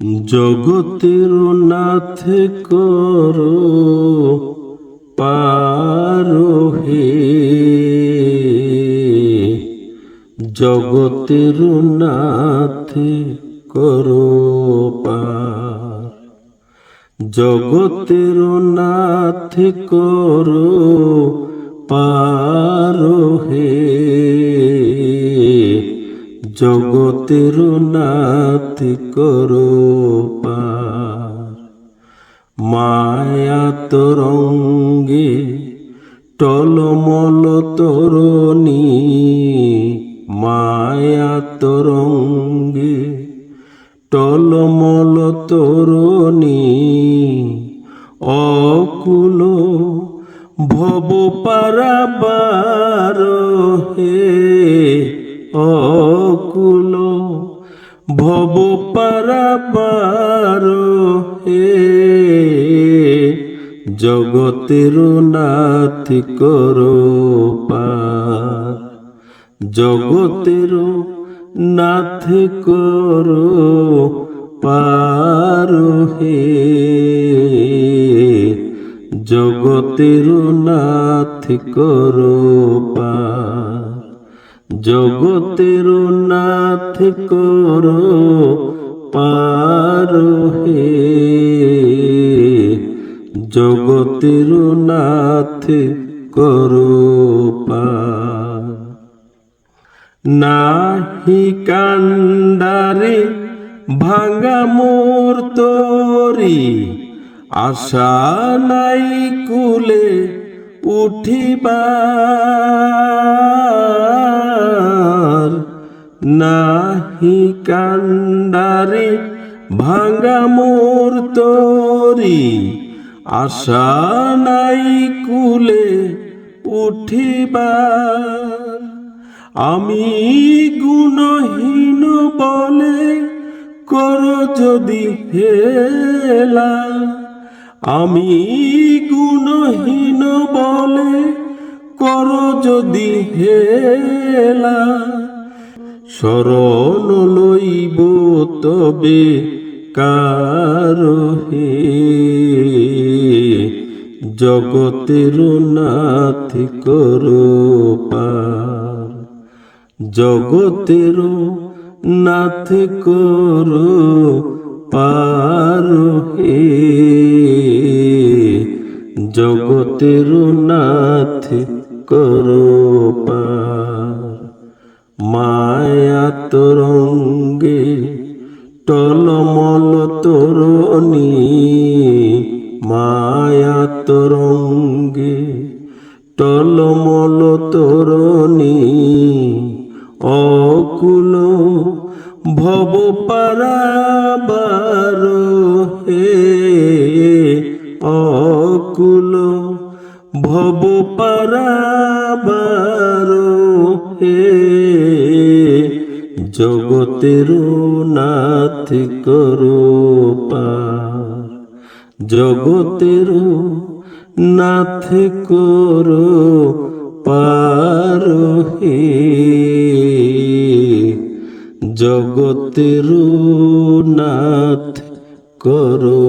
জগতের নাথ করো পারো হে জগতের নাথ করো পার। জগতের নাথ করো পারো হে জগতের নাথ করো মায়া তরঙ্গে টলমল তরণী। মায়া তরঙ্গে টলমল তরণী। অকুল ভব পারাবার ভব পারাবার হে জগতের নাথ করো পার জগতের নাথ করো পার হে জগতের নাথ করো পার জগতের নাথ করো, পার হে। জগতের নাথ করো, পার। নাহি কান্ডারে ভাঙা মোর তরি, আশা নাই কুলে উঠিবার নাহি কান্ডারে ভাঙা মোর তরি। আশা নাই কুলে উঠিবার। আমি গুণহীন বলে কর যদি হেলা। আমি গুণহীন বলে কর যদি হেলা, শরণ লইব তবে কার হে। জগতের নাথ করো জগতের নাথ করো পার হে। জগতের নাথ করো মায়া তরঙ্গে টলমল তরণী। মায়া তরঙ্গে টলমল তরণী। অকুল ভব পারাবার হে জগতের নাথ করো পার জগতের নাথ করো পার হে জগতের নাথ করো